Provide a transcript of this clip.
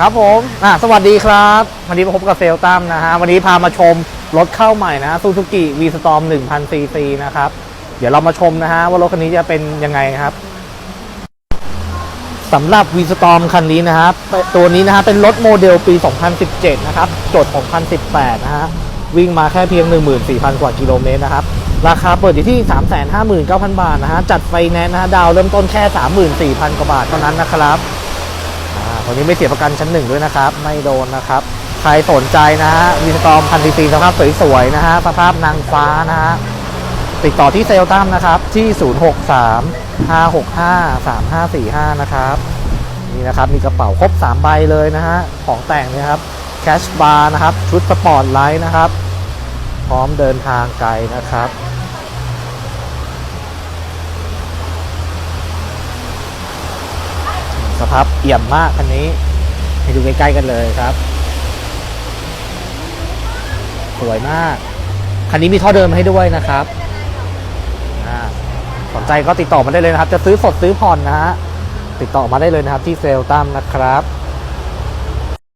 ครับผมอะสวัสดีครับ วันนี้มาพบกับเซลตัมนะฮะ วันนี้พามาชมรถเข้าใหม่นะซูซูกิ V Storm 1000 cc นะครับ เดี๋ยวเรามาชมนะฮะ ว่ารถคันนี้จะเป็นยังไงครับสำหรับ V Storm คันนี้นะครับ ตัวนี้นะฮะเป็นรถโมเดลปี 2017 นะครับ จด 2018 นะฮะ วิ่งมาแค่เพียง 14,000 กว่ากิโลเมตรนะครับ ราคาเปิดอยู่ที่ 359,000 บาทนะฮะ จัดไฟแนนซ์นะฮะ ดาวเริ่มต้นแค่ 34,000 กว่าบาทเท่านั้นนะครับ ตัวนี้ไม่เสียประกันชั้นหนึ่งด้วยนะครับ ไม่โดนนะครับ ใครสนใจนะฮะวีสตอมพันธีซีสภาพสวยๆนะฮะสภาพนางฟ้านะฮะติดต่อที่เซลตัมนะครับ ที่ 063 565 3545 นะครับนี่นะครับมีกระเป๋าครบ 3 ใบเลยนะฮะของแต่งนี่ยครับแคชบาร์นะครับ ชุดสปอร์ตไลท์นะครับ พร้อมเดินทางไกลนะครับ ภาพเอี่ยมมากคันนี้ให้ดูใกล้ๆกันเลยครับ สวยมาก คันนี้มีท่อเดิมให้ด้วยนะครับสนใจก็ติดต่อมาได้เลยนะครับ จะซื้อสดซื้อผ่อนนะฮะติดต่อมาได้เลยนะครับที่เซลตั้มนะครับ